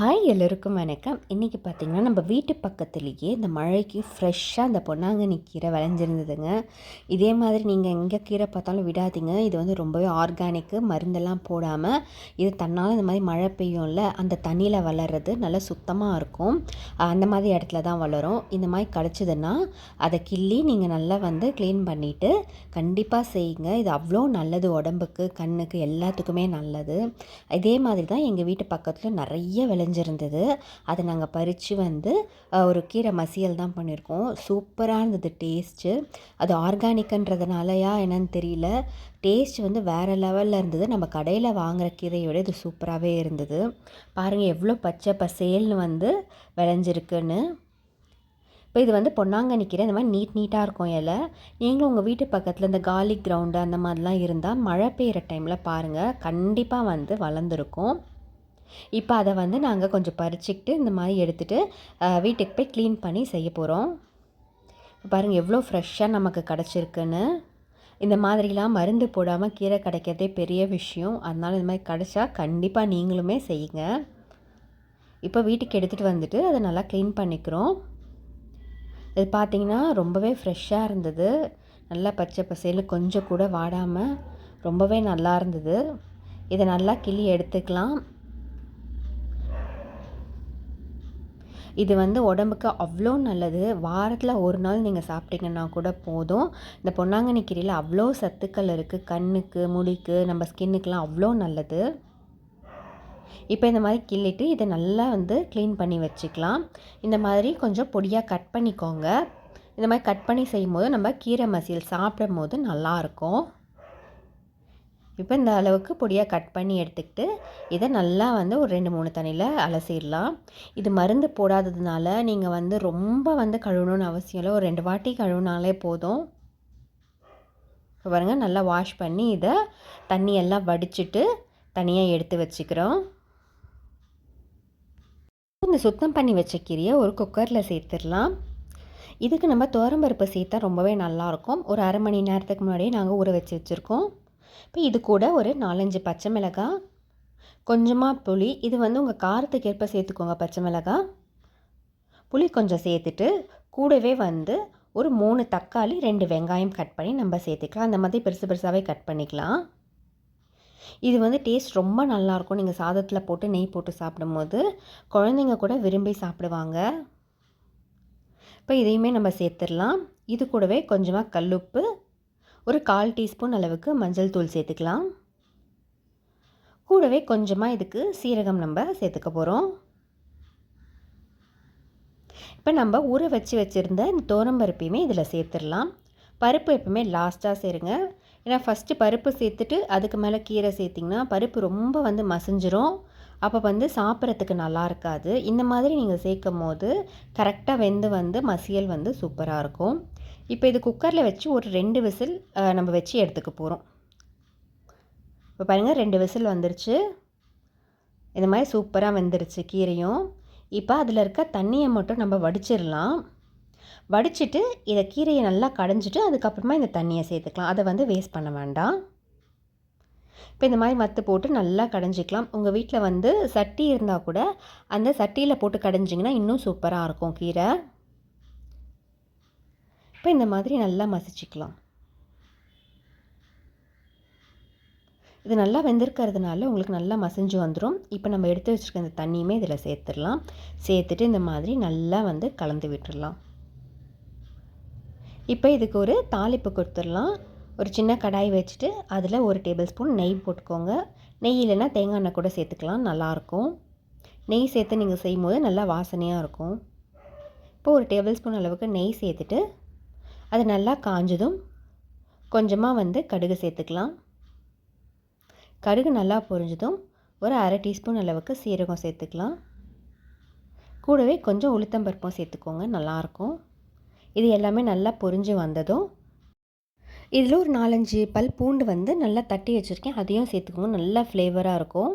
Hi எல்லோருக்கும் வணக்கம். இன்றைக்கி பார்த்திங்கன்னா நம்ம வீட்டு பக்கத்துலேயே இந்த மழைக்கு ஃப்ரெஷ்ஷாக இந்த பொன்னாங்கண்ணி கீரை விளைஞ்சிருந்ததுங்க. இதே மாதிரி நீங்கள் எங்கே கீரை பார்த்தாலும் விடாதீங்க. இது வந்து ரொம்பவே ஆர்கானிக்கு மருந்தெல்லாம் போடாமல் இது தன்னால் இந்த மாதிரி மழை பெய்யும்ல அந்த தண்ணியில் வளர்கிறது நல்லா சுத்தமாக இருக்கும். அந்த மாதிரி இடத்துல தான் வளரும். இந்த மாதிரி கிடச்சிதுன்னா அதை கிள்ளி நீங்கள் நல்லா வந்து க்ளீன் பண்ணிவிட்டு கண்டிப்பாக செய்யுங்க. இது அவ்வளோ நல்லது உடம்புக்கு கண்ணுக்கு எல்லாத்துக்குமே நல்லது. இதே மாதிரி தான் எங்கள் வீட்டு பக்கத்தில் நிறைய விளைஞ்சிருந்தது அதை நாங்கள் பறித்து வந்து ஒரு கீரை மசியல் தான் பண்ணியிருக்கோம் சூப்பராக இருந்தது டேஸ்ட்டு அது ஆர்கானிக்குன்றதுனாலயா என்னன்னு தெரியல. டேஸ்ட் வந்து வேறு லெவலில் இருந்தது. நம்ம கடையில் வாங்குகிற கீரையோட இது சூப்பராகவே இருந்தது. பாருங்கள் எவ்வளோ பச்சை பசேல்னு வந்து விளைஞ்சிருக்குன்னு. இப்போ இது வந்து பொன்னாங்கண்ணி கீரை. இந்த மாதிரி நீட் நீட்டாக இருக்கும் இலை. நீங்களும் உங்கள் வீட்டு பக்கத்தில் இந்த காலி கிரவுண்டு அந்த மாதிரிலாம் இருந்தால் மழை பெய்கிற டைமில் பாருங்கள் கண்டிப்பாக வந்து வளர்ந்துருக்கும். இப்போ அதை வந்து நாங்கள் கொஞ்சம் பறிச்சுக்கிட்டு இந்த மாதிரி எடுத்துகிட்டு வீட்டுக்கு போய் க்ளீன் பண்ணி செய்ய போகிறோம் பாருங்கள் எவ்வளோ ஃப்ரெஷ்ஷாக நமக்கு கிடச்சிருக்குன்னு. இந்த மாதிரிலாம் மருந்து போடாமல் கீரை கிடைக்கிறதே பெரிய விஷயம். அதனால் இந்த மாதிரி கிடச்சா கண்டிப்பாக நீங்களுமே செய்யுங்க. இப்போ வீட்டுக்கு எடுத்துகிட்டு வந்துட்டு அதை நல்லா க்ளீன் பண்ணிக்கிறோம். இது பார்த்திங்கன்னா ரொம்பவே ஃப்ரெஷ்ஷாக இருந்தது. நல்லா பச்சை பசேலு கொஞ்சம் கூட வாடாமல் ரொம்பவே நல்லா இருந்தது. இதை நல்லா கிள்ளி எடுத்துக்கலாம். இது வந்து உடம்புக்கு அவ்வளோ நல்லது. வாரத்தில் ஒரு நாள் நீங்கள் சாப்பிட்டீங்கன்னா கூட போதும். இந்த பொன்னாங்கண்ணி கீரையில் அவ்வளோ சத்துக்கள் இருக்குது கண்ணுக்கு முடிக்கு நம்ம ஸ்கின்னுக்கெலாம் அவ்வளோ நல்லது. இப்போ இந்த மாதிரி கிள்ளிட்டு இதை நல்லா வந்து க்ளீன் பண்ணி வச்சுக்கலாம். இந்த மாதிரி கொஞ்சம் பொடியாக கட் பண்ணிக்கோங்க. இந்த மாதிரி கட் பண்ணி செய்யும் போது நம்ம கீரை மசியல் சாப்பிடும் போது நல்லாயிருக்கும் இப்போ இந்த அளவுக்கு பொடியாக கட் பண்ணி எடுத்துக்கிட்டு இதை நல்லா வந்து ஒரு ரெண்டு மூணு தண்ணியில் அலசிடலாம். இது மருந்து போடாததுனால நீங்கள் வந்து ரொம்ப வந்து கழுவணும்னு அவசியம் இல்லை. ஒரு ரெண்டு வாட்டி கழுவினாலே போதும். இப்போ பாருங்கள் நல்லா வாஷ் பண்ணி இதை தண்ணியெல்லாம் வடிச்சிட்டு தனியாக எடுத்து வச்சுக்கிறோம். இந்த சுத்தம் பண்ணி வச்ச கீரையை ஒரு குக்கரில் சேர்த்துடலாம். இதுக்கு நம்ம துவரம்பருப்பு சேர்த்தா ரொம்பவே நல்லாயிருக்கும் ஒரு அரை மணி நேரத்துக்கு முன்னாடியே நாங்கள் ஊற வச்சு வச்சுருக்கோம். இப்போ இது கூட ஒரு நாலஞ்சு பச்சை மிளகாய் கொஞ்சமாக புளி இது வந்து உங்கள் காரத்துக்கு ஏற்ப சேர்த்துக்கோங்க பச்சை மிளகாய் புளி கொஞ்சம் சேர்த்துட்டு கூடவே வந்து ஒரு மூணு தக்காளி ரெண்டு வெங்காயம் கட் பண்ணி நம்ம சேர்த்துக்கலாம். அந்த மாதிரி பெருசு பெருசாகவே கட் பண்ணிக்கலாம். இது வந்து டேஸ்ட் ரொம்ப நல்லாயிருக்கும் நீங்கள் சாதத்தில் போட்டு நெய் போட்டு சாப்பிடும்போது குழந்தைங்க கூட விரும்பி சாப்பிடுவாங்க. இப்போ இதையுமே நம்ம சேர்த்துடலாம். இது கூடவே கொஞ்சமாக கல்லுப்பு ஒரு கால் டீஸ்பூன் அளவுக்கு மஞ்சள் தூள் சேர்த்துக்கலாம். கூடவே கொஞ்சமாக இதுக்கு சீரகம் நம்ம சேர்த்துக்க போகிறோம் இப்போ நம்ம ஊற வச்சு வச்சுருந்த இந்த தோரம்பருப்பையுமே இதில் சேர்த்துடலாம். பருப்பு எப்பவுமே லாஸ்ட்டாக சேருங்க. ஏன்னா ஃபஸ்ட்டு பருப்பு சேர்த்துட்டு அதுக்கு மேலே கீரை சேர்த்திங்கன்னா பருப்பு ரொம்ப வந்து மசிஞ்சிரும். அப்போ வந்து சாப்பிட்றதுக்கு நல்லா இருக்காது. இந்த மாதிரி நீங்கள் சேர்க்கும் போது கரெக்டாக வெந்து வந்து மசியல் வந்து சூப்பராக இருக்கும். இப்போ இது குக்கரில் வச்சு ஒரு ரெண்டு விசில் நம்ம வச்சு எடுத்துக்க போகிறோம் இப்போ பாருங்கள் ரெண்டு விசில் வந்துருச்சு. இந்த மாதிரி சூப்பராக வெந்துருச்சு கீரையும். இப்போ அதில் இருக்க தண்ணியை மட்டும் நம்ம வடிச்சிடலாம். வடிச்சிட்டு இதை கீரையை நல்லா கடைஞ்சிட்டு அதுக்கப்புறமா இந்த தண்ணியை சேர்த்துக்கலாம். அதை வந்து வேஸ்ட் பண்ண வேண்டாம். இப்போ இந்த மாதிரி மத்து போட்டு நல்லா கடைஞ்சிக்கலாம். உங்கள் வீட்டில் வந்து சட்டி இருந்தால் கூட அந்த சட்டியில் போட்டு கடைஞ்சிங்கன்னா இன்னும் சூப்பராக இருக்கும் கீரை. இப்போ இந்த மாதிரி நல்லா மசிச்சிக்கலாம். இது நல்லா வெந்திருக்கிறதுனால உங்களுக்கு நல்லா மசிஞ்சு வந்துடும் இப்போ நம்ம எடுத்து வச்சுருக்க இந்த தண்ணியுமே இதில் சேர்த்துடலாம். சேர்த்துட்டு இந்த மாதிரி நல்லா வந்து கலந்து விட்டுடலாம் இப்போ இதுக்கு ஒரு தாளிப்பு கொடுத்துடலாம். ஒரு சின்ன கடாய் வச்சுட்டு அதில் ஒரு டேபிள் ஸ்பூன் நெய் போட்டுக்கோங்க. நெய் இல்லைன்னா தேங்காய் எண்ணெய் கூட சேர்த்துக்கலாம். நல்லாயிருக்கும் நெய் சேர்த்து நீங்கள் செய்யும் போது நல்லா வாசனையாக இருக்கும். இப்போ ஒரு டேபிள் ஸ்பூன் அளவுக்கு நெய் சேர்த்துட்டு அது நல்லா காஞ்சதும் கொஞ்சமாக வந்து கடுகு சேர்த்துக்கலாம். கடுகு நல்லா பொரிஞ்சதும் ஒரு அரை டீஸ்பூன் அளவுக்கு சீரகம் சேர்த்துக்கலாம். கூடவே கொஞ்சம் உளுத்தம்பருப்பும் சேர்த்துக்கோங்க நல்லாயிருக்கும். இது எல்லாமே நல்லா பொரிஞ்சு வந்ததும் இதில் ஒரு நாலஞ்சு பல் பூண்டு வந்து நல்லா தட்டி வச்சுருக்கேன். அதையும் சேர்த்துக்கோங்க நல்லா ஃப்ளேவராக இருக்கும்.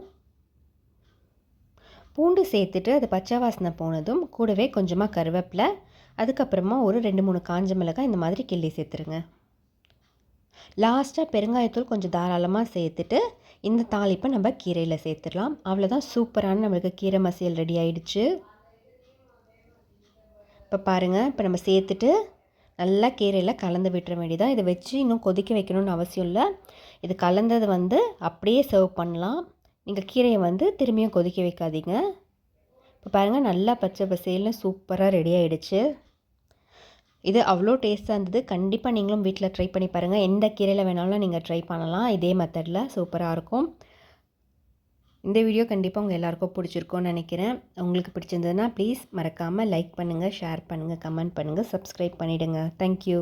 பூண்டு சேர்த்துட்டு அது பச்சை வாசனை போனதும் கூடவே கொஞ்சமாக கருவேப்பிலை அதுக்கப்புறமா ஒரு ரெண்டு மூணு காஞ்ச மிளகாய் இந்த மாதிரி கிள்ளி சேர்த்துருங்க. லாஸ்ட்டாக பெருங்காயத்தூள் கொஞ்சம் தாராளமாக சேர்த்துட்டு இந்த தாளிப்பை நம்ம கீரையில் சேர்த்துடலாம். அவ்வளோதான். சூப்பரான நம்மளுக்கு கீரை மசியல் ரெடி ஆயிடுச்சு. இப்போ பாருங்கள் இப்போ நம்ம சேர்த்துட்டு நல்லா கீரையில் கலந்து விட்டுற வேண்டியதான் இதை வச்சு இன்னும் கொதிக்க வைக்கணும்னு அவசியம் இல்லை. இது கலந்தது வந்து அப்படியே சர்வ் பண்ணலாம். நீங்கள் கீரையை வந்து திரும்பியும் கொதிக்க வைக்காதீங்க. இப்போ பாருங்கள் நல்லா பச்சை பசேல்னு சூப்பராக ரெடி ஆகிடுச்சு இது அவ்வளோ டேஸ்ட்டாக இருந்தது. கண்டிப்பாக நீங்களும் வீட்டில் ட்ரை பண்ணி பாருங்கள் எந்த கீரையில் வேணாலும் நீங்கள் ட்ரை பண்ணலாம். இதே மெத்தடில் சூப்பராக இருக்கும். இந்த வீடியோ கண்டிப்பாக உங்கள் எல்லாருக்கும் பிடிச்சிருக்கோன்னு நினைக்கிறேன். உங்களுக்கு பிடிச்சிருந்ததுன்னா ப்ளீஸ் மறக்காமல் லைக் பண்ணுங்கள் ஷேர் பண்ணுங்கள் கமெண்ட் பண்ணுங்கள் சப்ஸ்கிரைப் பண்ணிவிடுங்க தேங்க்யூ